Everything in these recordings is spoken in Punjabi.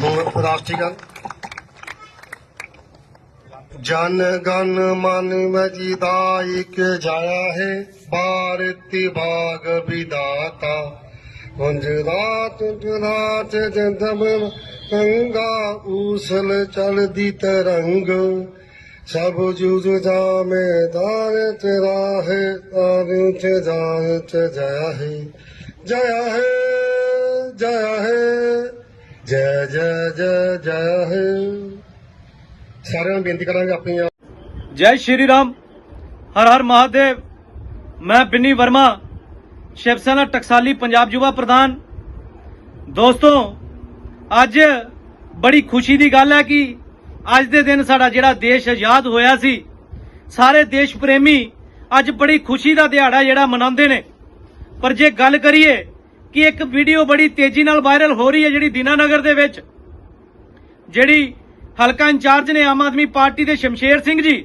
ਹੁਣ ਰਾਸ਼ਟਰੀਗਾਨ ਜਨ ਗਨ ਮਨ ਮਜਿਦਾਇਕ ਜਾਇਆ ਹੈ, ਭਾਰਤੀ ਬਾਗ ਵਿਦਾਤਾ। ਕੁੰਜ ਰਾਤ ਜੰਦਮ ਗੰਗਾ, ਊਸਲ ਚਲਦੀ ਤਰੰਗ। ਸਭ ਜੁਜ ਜਾ ਮੈਦਾਨ ਤੇਰਾ ਹੈ ਤਾਰੇ ਤੇ ਜਾਏ ਤੇ ਜਇਆ ਹੈ। ਜਇਆ ਹੈ ਜਇਆ ਹੈ। ਜੈ ਜੈ ਜੈ ਜੈ ਸਾਰਿਆਂ ਨੂੰ ਬੇਨਤੀ ਕਰਾਂਗੇ ਆਪਣੀਆਂ। ਜੈ ਸ਼੍ਰੀ ਰਾਮ। ਹਰ ਹਰ ਮਹਾਦੇਵ। ਮੈਂ ਬਿੰਨੀ ਵਰਮਾ ਸ਼ਿਵ ਸੈਨਾ ਟਕਸਾਲੀ ਪੰਜਾਬ ਯੁਵਾ ਪ੍ਰਧਾਨ। ਦੋਸਤੋ, ਅੱਜ ਬੜੀ ਖੁਸ਼ੀ ਦੀ ਗੱਲ ਹੈ ਕਿ ਅੱਜ ਦੇ ਦਿਨ ਸਾਡਾ ਜਿਹੜਾ ਦੇਸ਼ ਆਜ਼ਾਦ ਹੋਇਆ ਸੀ, ਸਾਰੇ ਦੇਸ਼ ਪ੍ਰੇਮੀ ਅੱਜ ਬੜੀ ਖੁਸ਼ੀ ਦਾ ਦਿਹਾੜਾ ਜਿਹੜਾ ਮਨਾਉਂਦੇ ਨੇ। ਪਰ ਜੇ ਗੱਲ ਕਰੀਏ ਕਿ ਇੱਕ ਵੀਡੀਓ ਬੜੀ ਤੇਜ਼ੀ ਨਾਲ ਵਾਇਰਲ ਹੋ ਰਹੀ ਹੈ ਜਿਹੜੀ ਦੀਨਾਨਗਰ ਦੇ ਵਿੱਚ, ਜਿਹੜੀ ਹਲਕਾ ਇੰਚਾਰਜ ਨੇ ਆਮ ਆਦਮੀ ਪਾਰਟੀ ਦੇ ਸ਼ਮਸ਼ੇਰ ਸਿੰਘ ਜੀ,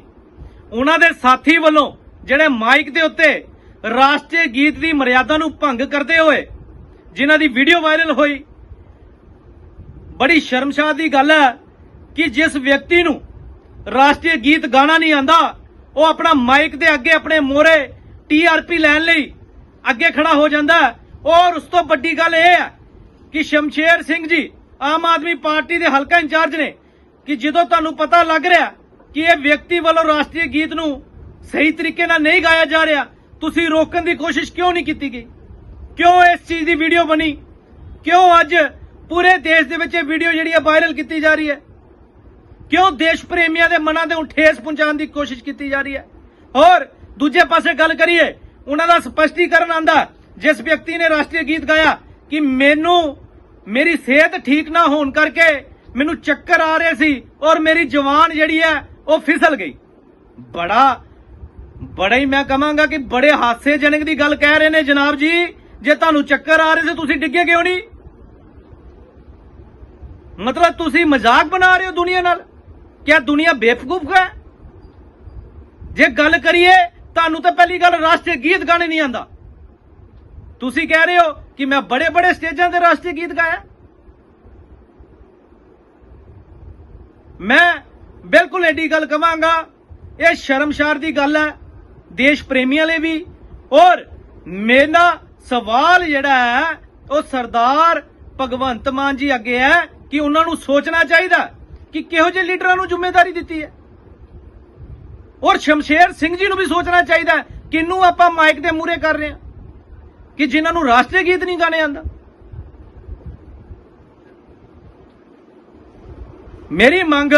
ਉਹਨਾਂ ਦੇ ਸਾਥੀ ਵੱਲੋਂ ਜਿਹੜੇ ਮਾਈਕ ਦੇ ਉੱਤੇ ਰਾਸ਼ਟਰੀ ਗੀਤ ਦੀ ਮਰਿਆਦਾ ਨੂੰ ਭੰਗ ਕਰਦੇ ਹੋਏ ਜਿਨ੍ਹਾਂ ਦੀ ਵੀਡੀਓ ਵਾਇਰਲ ਹੋਈ, ਬੜੀ ਸ਼ਰਮਸ਼ਾਰ ਦੀ ਗੱਲ ਹੈ ਕਿ ਜਿਸ ਵਿਅਕਤੀ ਨੂੰ ਰਾਸ਼ਟਰੀ ਗੀਤ ਗਾਣਾ ਨਹੀਂ ਆਂਦਾ ਉਹ ਆਪਣਾ ਮਾਈਕ ਦੇ ਅੱਗੇ ਆਪਣੇ ਮੋਰੇ ਟੀਆਰਪੀ ਲੈਣ ਲਈ ਅੱਗੇ ਖੜਾ ਹੋ ਜਾਂਦਾ ਔਰ ਉਸ ਤੋਂ ਵੱਡੀ ਗੱਲ ਇਹ ਹੈ ਕਿ ਸ਼ਮਸ਼ੇਰ ਸਿੰਘ ਜੀ ਆਮ ਆਦਮੀ ਪਾਰਟੀ ਦੇ ਹਲਕਾ ਇੰਚਾਰਜ ਨੇ ਕਿ ਜਦੋਂ ਤੁਹਾਨੂੰ ਪਤਾ ਲੱਗ ਰਿਹਾ ਕਿ ਇਹ ਵਿਅਕਤੀ ਵੱਲੋਂ ਰਾਸ਼ਟਰੀ ਗੀਤ ਨੂੰ ਸਹੀ ਤਰੀਕੇ ਨਾਲ ਨਹੀਂ ਗਾਇਆ ਜਾ ਰਿਹਾ, ਤੁਸੀਂ ਰੋਕਣ ਦੀ ਕੋਸ਼ਿਸ਼ ਕਿਉਂ ਨਹੀਂ ਕੀਤੀ ਗਈ? ਕਿਉਂ ਇਸ ਚੀਜ਼ ਦੀ ਵੀਡੀਓ ਬਣੀ? ਕਿਉਂ ਅੱਜ ਪੂਰੇ ਦੇਸ਼ ਦੇ ਵਿੱਚ ਇਹ ਵੀਡੀਓ ਜਿਹੜੀ ਹੈ ਵਾਇਰਲ ਕੀਤੀ ਜਾ ਰਹੀ ਹੈ? ਕਿਉਂ ਦੇਸ਼ ਪ੍ਰੇਮੀਆਂ ਦੇ ਮਨਾਂ ਦੇ ਠੇਸ ਪਹੁੰਚਾਉਣ ਦੀ ਕੋਸ਼ਿਸ਼ ਕੀਤੀ ਜਾ ਰਹੀ ਹੈ? ਔਰ ਦੂਜੇ ਪਾਸੇ ਗੱਲ ਕਰੀਏ, ਉਹਨਾਂ ਦਾ ਸਪਸ਼ਟੀਕਰਨ ਆਂਦਾ ਜਿਸ ਵਿਅਕਤੀ ਨੇ ਰਾਸ਼ਟਰੀ ਗੀਤ ਗਾਇਆ ਕਿ ਮੈਨੂੰ, ਮੇਰੀ ਸਿਹਤ ਠੀਕ ਨਾ ਹੋਣ ਕਰਕੇ ਮੈਨੂੰ ਚੱਕਰ ਆ ਰਹੇ ਸੀ ਔਰ ਮੇਰੀ ਜਵਾਨ ਜਿਹੜੀ ਹੈ ਉਹ ਫਿਸਲ ਗਈ। ਬੜਾ ਬੜਾ ਹੀ ਮੈਂ ਕਹਾਂਗਾ ਕਿ ਬੜੇ ਹਾਸੇਜਨਕ ਦੀ ਗੱਲ ਕਹਿ ਰਹੇ ਨੇ ਜਨਾਬ ਜੀ। ਜੇ ਤੁਹਾਨੂੰ ਚੱਕਰ ਆ ਰਹੇ ਸੀ, ਤੁਸੀਂ ਡਿੱਗੇ ਕਿਉਂ ਨਹੀਂ? ਮਤਲਬ ਤੁਸੀਂ ਮਜ਼ਾਕ ਬਣਾ ਰਹੇ ਹੋ ਦੁਨੀਆ ਨਾਲ? ਕਿਆ ਦੁਨੀਆ ਬੇਵਕੂਫ ਹੈ? ਜੇ ਗੱਲ ਕਰੀਏ, ਤੁਹਾਨੂੰ ਤਾਂ ਪਹਿਲੀ ਗੱਲ ਰਾਸ਼ਟਰੀ ਗੀਤ ਗਾਣੇ ਨਹੀਂ ਆਂਦਾ ਤੁਸੀਂ ਕਹਿ ਰਹੇ ਹੋ ਕਿ ਮੈਂ ਬੜੇ ਬੜੇ ਸਟੇਜਾਂ ਤੇ ਰਾਸ਼ਟਰੀ ਗੀਤ ਗਾਇਆ? ਮੈਂ ਬਿਲਕੁਲ ਐਡੀ ਗੱਲ ਕਵਾਂਗਾ ਇਹ ਸ਼ਰਮਸ਼ਾਰ ਦੀ ਗੱਲ ਹੈ ਦੇਸ਼ ਪ੍ਰੇਮੀਆਂ ਲਈ ਵੀ। ਔਰ ਮੇਰਾ ਸਵਾਲ ਜਿਹੜਾ ਹੈ ਉਹ ਸਰਦਾਰ ਭਗਵੰਤ ਮਾਨ ਜੀ ਅੱਗੇ ਹੈ ਕਿ ਉਹਨਾਂ ਨੂੰ ਸੋਚਣਾ ਚਾਹੀਦਾ ਕਿ ਕਿਹੋ ਜਿਹੇ ਲੀਡਰਾਂ ਨੂੰ ਜ਼ਿੰਮੇਵਾਰੀ ਦਿੱਤੀ ਹੈ। ਔਰ ਸ਼ਮਸ਼ੇਰ ਸਿੰਘ ਜੀ ਨੂੰ ਵੀ ਸੋਚਣਾ ਚਾਹੀਦਾ ਹੈ, ਕਿਹਨੂੰ ਆਪਾਂ ਮਾਈਕ ਦੇ ਮੂਹਰੇ ਕਰ ਰਹੇ ਹਾਂ? ਕਿ ਜਿਨ੍ਹਾਂ ਨੂੰ ਰਾਸ਼ਟਰੀ ਗੀਤ ਨਹੀਂ ਗਾਣੇ ਆਂਦਾ। ਮੇਰੀ ਮੰਗ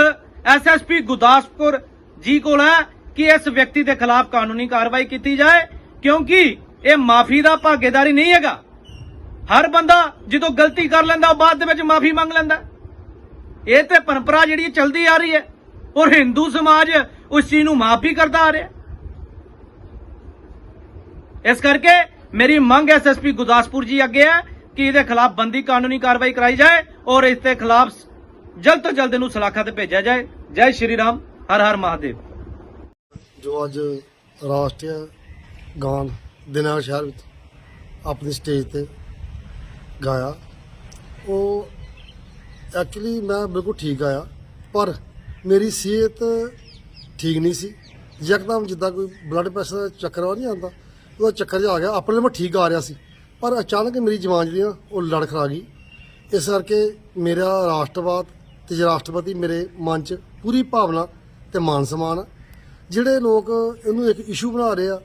ਐਸਐਸਪੀ ਗੁਰਦਾਸਪੁਰ ਜੀ ਕੋਲ ਹੈ ਕਿ ਇਸ ਵਿਅਕਤੀ ਦੇ ਖਿਲਾਫ ਕਾਨੂੰਨੀ ਕਾਰਵਾਈ ਕੀਤੀ ਜਾਏ, ਕਿਉਂਕਿ ਇਹ ਮਾਫੀ ਦਾ ਭਾਗੇਦਾਰੀ ਨਹੀਂ ਹੈਗਾ। ਹਰ ਬੰਦਾ ਜਦੋਂ ਗਲਤੀ ਕਰ ਲੈਂਦਾ, ਉਹ ਬਾਅਦ ਦੇ ਵਿੱਚ ਮਾਫੀ ਮੰਗ ਲੈਂਦਾ। ਇਹ ਤੇ ਪਰੰਪਰਾ ਜਿਹੜੀ ਚੱਲਦੀ ਆ ਰਹੀ ਹੈ, ਔਰ ਹਿੰਦੂ ਸਮਾਜ ਉਸ ਚੀਜ਼ ਨੂੰ ਮਾਫ ਵੀ ਕਰਦਾ ਆ ਰਿਹਾ। ਇਸ ਕਰਕੇ ਮੇਰੀ ਮੰਗ ਐਸਐਸਪੀ ਗੁਰਦਾਸਪੁਰ ਜੀ ਅੱਗੇ ਹੈ ਕਿ ਇਹਦੇ ਖਿਲਾਫ ਬੰਦੀ ਕਾਨੂੰਨੀ ਕਾਰਵਾਈ ਕਰਾਈ ਜਾਏ ਔਰ ਇਸ ਦੇ ਖਿਲਾਫ ਜਲਦ ਤੋਂ ਜਲਦ ਇਹਨੂੰ ਸਲਾਖਾ ਤੇ ਭੇਜਿਆ ਜਾਏ। ਜੈ ਸ਼੍ਰੀ ਰਾਮ, ਹਰ ਹਰ ਮਹਾਦੇਵ। ਜੋ ਅੱਜ ਰਾਸ਼ਟਰੀ ਗਾਨ ਦਿਨਾਰ ਸ਼ਹਿਰ ਵਿੱਚ ਆਪਣੀ ਸਟੇਜ ਤੇ ਗਾਇਆ। ਉਹ ਐਕਚੁਅਲੀ ਮੈਂ ਬਿਲਕੁਲ ਠੀਕ ਆਇਆ, ਪਰ ਮੇਰੀ ਸਿਹਤ ਠੀਕ ਨਹੀਂ ਸੀ। ਯਕਦਮ ਜਿੱਦਾਂ ਕੋਈ ਬਲੱਡ ਪ੍ਰੈਸ਼ਰ ਦਾ ਚੱਕਰ ਆ ਨਹੀਂ ਆਉਂਦਾ ਉਹਦਾ ਚੱਕਰ ਜਿਹਾ ਆ ਗਿਆ। ਆਪਣੇ ਮੈਂ ਠੀਕ ਆ ਰਿਹਾ ਸੀ। ਪਰ ਅਚਾਨਕ ਮੇਰੀ ਜਵਾਨ ਜਿਹੜੀ ਆ, ਉਹ ਲੜ ਖਰਾ ਗਈ। ਇਸ ਕਰਕੇ ਮੇਰਾ ਰਾਸ਼ਟਰਵਾਦ ਤੇ ਰਾਸ਼ਟਰਪਤੀ ਮੇਰੇ ਮਨ 'ਚ ਪੂਰੀ ਭਾਵਨਾ ਤੇ ਮਾਨ ਸਮਾਨ ਆ। ਜਿਹੜੇ ਲੋਕ ਇਹਨੂੰ ਇੱਕ ਇਸ਼ੂ ਬਣਾ ਰਹੇ ਆ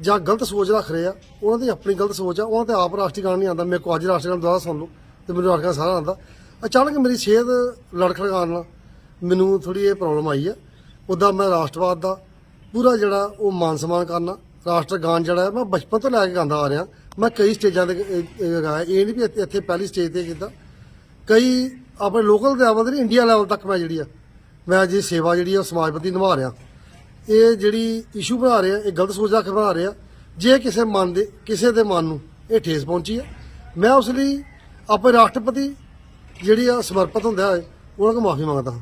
ਜਾਂ ਗਲਤ ਸੋਚ ਰੱਖ ਰਹੇ ਆ, ਉਹਨਾਂ ਦੀ ਆਪਣੀ ਗਲਤ ਸੋਚ ਆ। ਉਹਨਾਂ ਤੇ ਆਪ ਰਾਸ਼ਟਰੀ ਗਾਣ ਨਹੀਂ ਆਉਂਦਾ। ਮੇਰੇ ਕੋ ਅੱਜ ਰਾਸ਼ਟਰੀ ਗਾਣ ਦੁਆਰਾ ਸੁਣ ਲਓ ਤੇ ਮੈਨੂੰ ਰਾਸ਼ਟਰੀ ਗਾਣ ਸਾਰਾ ਆਉਂਦਾ। ਅਚਾਨਕ ਮੇਰੀ ਸਿਹਤ ਲੜਖੜਾਉਣ ਨਾਲ ਮੈਨੂੰ ਥੋੜੀ ਇਹ ਪ੍ਰੋਬਲਮ ਆਈ ਆ। ਉਦਾਂ ਮੈਂ ਰਾਸ਼ਟਰਵਾਦ ਦਾ ਪੂਰਾ ਜਿਹੜਾ ਉਹ ਮਾਨ ਸਨਮਾਨ ਕਰਨਾ ਰਾਸ਼ਟਰ ਗਾਨ ਜਿਹੜਾ ਹੈ ਮੈਂ ਬਚਪਨ ਤੋਂ ਲੈ ਕੇ ਗਾਉਂਦਾ ਆ ਰਿਹਾ। ਮੈਂ ਕਈ ਸਟੇਜਾਂ ਤੇ ਗਾਇਆ। ਇਹ ਨਹੀਂ ਵੀ ਇੱਥੇ ਪਹਿਲੀ ਸਟੇਜ ਤੇ ਕੀਤਾ। ਕਈ ਆਪਣੇ ਲੋਕਲ ਲੈਵਲ ਤੇ ਨਹੀਂ, ਇੰਡੀਆ ਲੈਵਲ ਤੱਕ ਮੈਂ ਜਿਹੜੀ ਆ ਮੈਂ ਜੀ ਸੇਵਾ ਜਿਹੜੀ ਆ ਸਮਾਜ ਪ੍ਰਤੀ ਨਿਭਾ ਰਿਹਾ। ਇਹ ਜਿਹੜੀ ਇਸ਼ੂ ਬਣਾ ਰਿਹਾ ਇਹ ਗਲਤ ਸੋਚ ਰੱਖ ਕੇ ਬਣਾ ਰਹੇ। ਜੇ ਕਿਸੇ ਮਨ ਦੇ ਕਿਸੇ ਦੇ ਮਨ ਨੂੰ ਇਹ ਠੇਸ ਪਹੁੰਚੀ ਹੈ ਮੈਂ ਉਸ ਲਈ ਆਪਣੇ ਰਾਸ਼ਟਰਪਤੀ ਜਿਹੜੀ ਆ ਸਮਰਪਿਤ ਹੁੰਦਾ ਹੈ ਉਹਨਾਂ ਕੋਲ ਮਾਫੀ ਮੰਗਦਾ ਹਾਂ।